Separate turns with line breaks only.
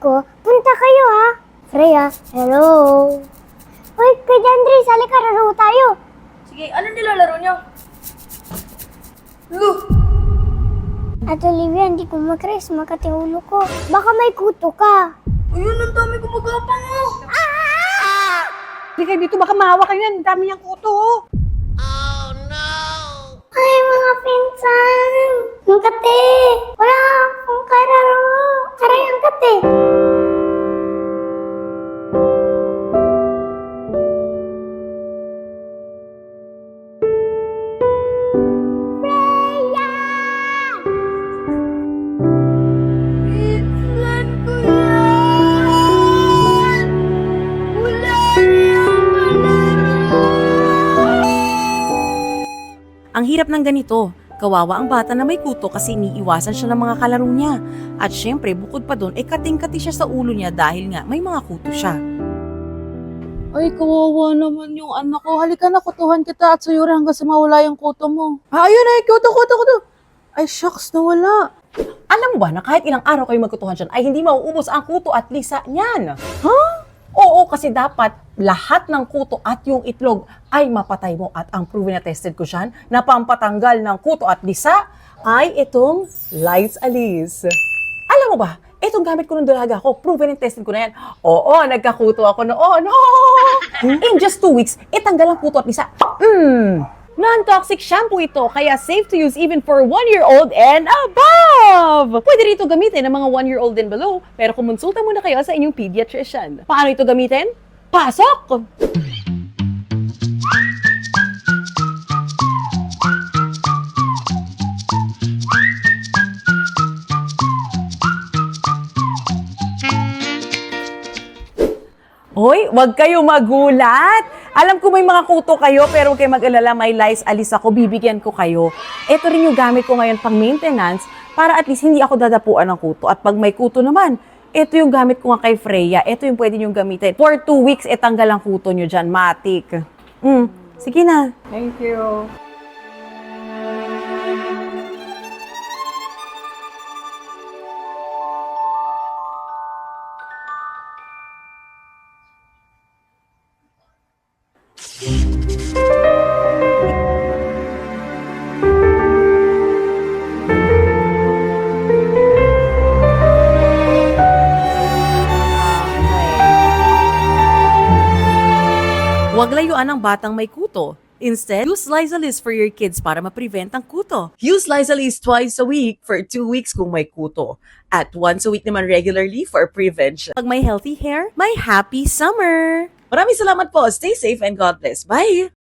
ko, punta kayo ha. Freya, hello. Hoy, Kuya Andre, sali ka, laro tayo.
Sige, ano nilalaro niyo? Lu!
At Olivia, hindi ko makres, makati ulo ko. Baka may kuto ka.
Ayun, ang dami gumagapang mo!
Hindi kayo dito, baka mahawa kayo yan. Ang dami niyang kuto. oh.
Ang
hirap ng ganito. Kawawa ang bata na may kuto kasi iniiwasan siya ng mga kalaro niya. At syempre, bukod pa doon, eh kating-kati siya sa ulo niya dahil nga may mga kuto siya.
Ay, kawawa naman yung anak ko. Halika na, kutuhan kita at suyura hanggang sa mawala yung kuto mo. Ah, ayun ay, kuto, kuto, kuto. Ay, shucks, nawala.
Alam mo ba na kahit ilang araw kayo magkutuhan dyan ay hindi mauubos ang kuto at lisa niyan? Ha? Kasi dapat lahat ng kuto at yung itlog ay mapatay mo at ang proven na tested ko dyan na pampatanggal ng kuto at lisa ay itong Lights Alice. Alam mo ba, itong gamit ko nung dalaga ko, proven and tested ko na yan. Oo, nagkakuto ako noon. Oh! In just two weeks, itanggal ang kuto at lisa. Hmm, Non-toxic shampoo ito, kaya safe to use even for 1-year-old and above! Pwede rito gamitin ng mga 1-year-old and below, pero kumonsulta muna kayo sa inyong pediatrician. Paano ito gamitin? Pasok! Hoy, wag kayo magulat. Alam ko may mga kuto kayo, pero huwag kayo mag-alala, may lice alis ako, bibigyan ko kayo. Ito rin yung gamit ko ngayon pang maintenance, para at least hindi ako dadapuan ng kuto. At pag may kuto naman, ito yung gamit ko nga kay Freya. Ito yung pwede nyo gamitin. For two weeks, etanggal ang kuto nyo dyan, matik. Mm, sige na.
Thank you.
Huwag layuan ang batang may kuto. Instead, use Lizalis for your kids para ma-prevent ang kuto. Use Lizalis twice a week for two weeks kung may kuto. At once a week naman regularly for prevention. Pag may healthy hair, may happy summer! Maraming salamat po. Stay safe and God bless. Bye!